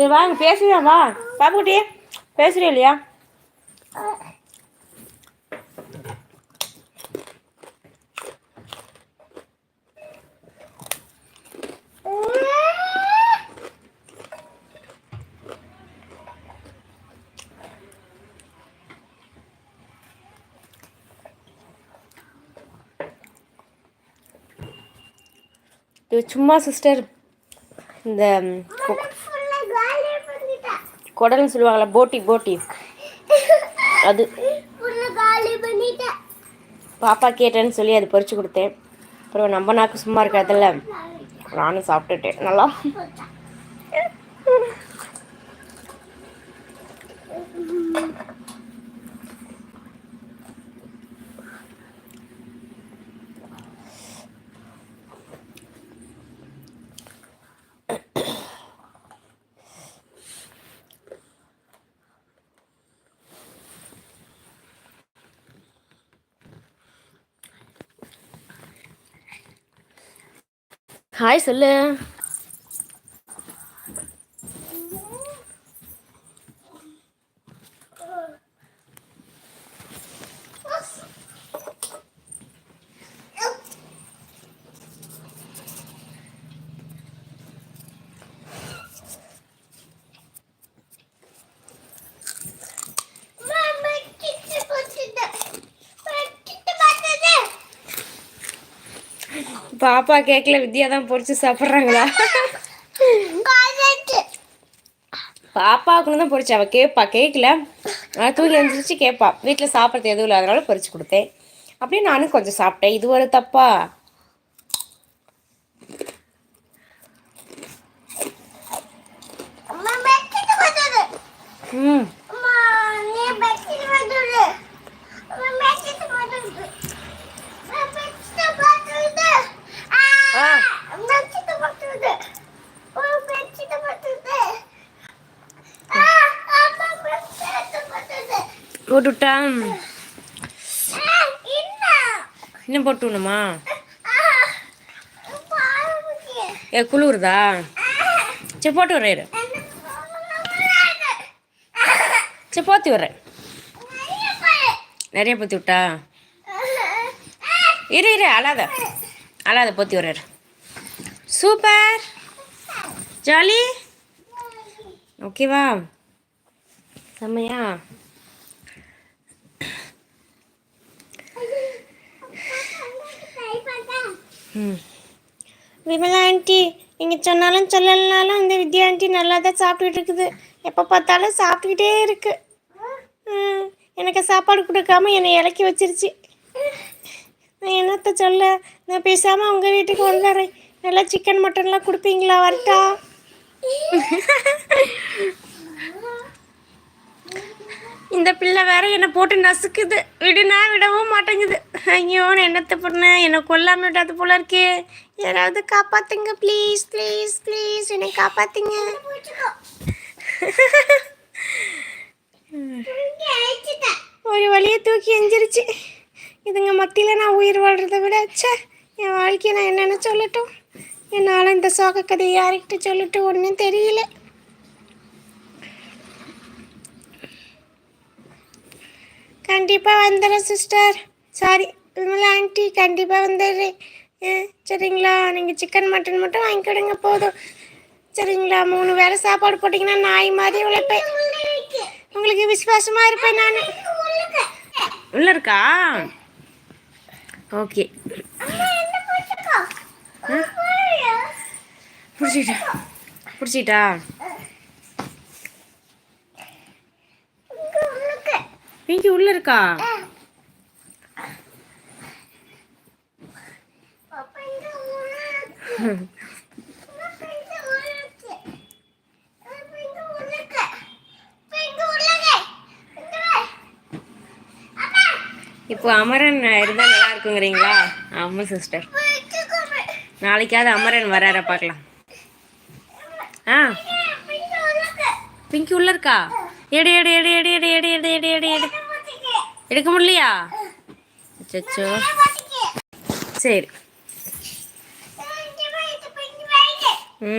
சரி வாங்க பேசுவியா வா. பாப்புக்குட்டி பேசுறியா இல்லையா? இது சும்மா சிஸ்டர் இந்த குடல்னு சொல்லுவாங்களா போட்டி போட்டி. அது பாப்பா கேட்டேன்னு சொல்லி அது பறிச்சு கொடுத்தேன். அப்புறம் நம்ம நாக்கு சும்மா இருக்காதுல்ல நானும் சாப்பிட்டுட்டேன். நல்லா ஹாய் சொல்லு பாப்பா கேக்கல வித்யா தான் பொரிச்சு சாப்பிட்றாங்களா? பாப்பாவுக்குன்னு தான் பொரிச்சு அவள் கேட்பா கேட்கல ஆனால் தூங்கி எழுந்திரிச்சு கேட்பா வீட்டில் சாப்பிட்றது எதுவும் இல்லை அதனால பொரிச்சு கொடுத்தேன். அப்படியே நானும் கொஞ்சம் சாப்பிட்டேன். இது ஒரு தப்பா? ம். போட்டுவிட்டா இன்னும் போட்டு விடணுமா ஏ குளிருதா? சரி போட்டு வரேன் இரு. சரி போத்தி வர்றேன் நிறைய போத்தி விட்டா? இரு இரு அழாத. அழாத போத்தி வர்றாரு சூப்பர். ஜாலி. ஓகேவா? செம்மையா ம் விமலா ஆண்டி நீங்கள் சொன்னாலும் சொல்லலைனாலும் இந்த வித்யா ஆண்டி நல்லா தான் சாப்பிட்டுட்டு இருக்குது எப்போ பார்த்தாலும் சாப்பிட்டுக்கிட்டே இருக்கு. எனக்கு சாப்பாடு கொடுக்காம என்னை இலக்கி வச்சிருச்சு. நான் என்னத்த சொல்ல? நான் பேசாமல் உங்கள் வீட்டுக்கு வந்துடுறேன். நல்லா சிக்கன் மட்டன்லாம் கொடுப்பீங்களா வரட்டா? இந்த பிள்ளை வேற என்னை போட்டு நசுக்குது. விடுனா விடவும் மாட்டேங்குது. ஐயோ நான் பண்ண? என்னை கொல்லாம விடாது போல இருக்கே. யாராவது காப்பாத்துங்க ப்ளீஸ் ப்ளீஸ் ப்ளீஸ் என்னை காப்பாத்துங்க. ஒரு வழியை தூக்கி எஞ்சிருச்சு இதுங்க மத்தியில் நான் உயிர் வாழ்றதை விட ச்சே என் வாழ்க்கையை நான் என்னென்ன சொல்லட்டும். என்னால் இந்த சோக கதையை யாருக்கிட்ட சொல்லட்டும் ஒன்றும் தெரியல. கண்டிப்பாக வந்துடுறேன் சிஸ்டர் சாரி விமலா ஆண்டி கண்டிப்பாக வந்துடுறேன் சரிங்களா? நீங்கள் சிக்கன் மட்டன் மட்டும் வாங்கிக்கிடுங்க போதும். சரிங்களா? மூணு வேளை சாப்பாடு போட்டிங்கன்னா நாய் மாதிரி உழைப்பேன். உங்களுக்கு விசுவாசமாக இருப்பேன் நான். உள்ள இருக்கா? ஓகே பிடிச்சிட்டா பிடிச்சிட்டா பிங்கி உள்ள இருக்கா? இப்போ அமரன் இருந்தால் நல்லா இருக்குங்கிறீங்களா ஆமாம் சிஸ்டர் நாளைக்காவது அமரன் வரார பார்க்கலாம். ஆ. பிங்கி உள்ள இருக்கா? எடு எடு எடு எடு எடு எடு எடு எடு எடு எடு. எடுக்க முடியலையா? அச்சோ சரி. Mm.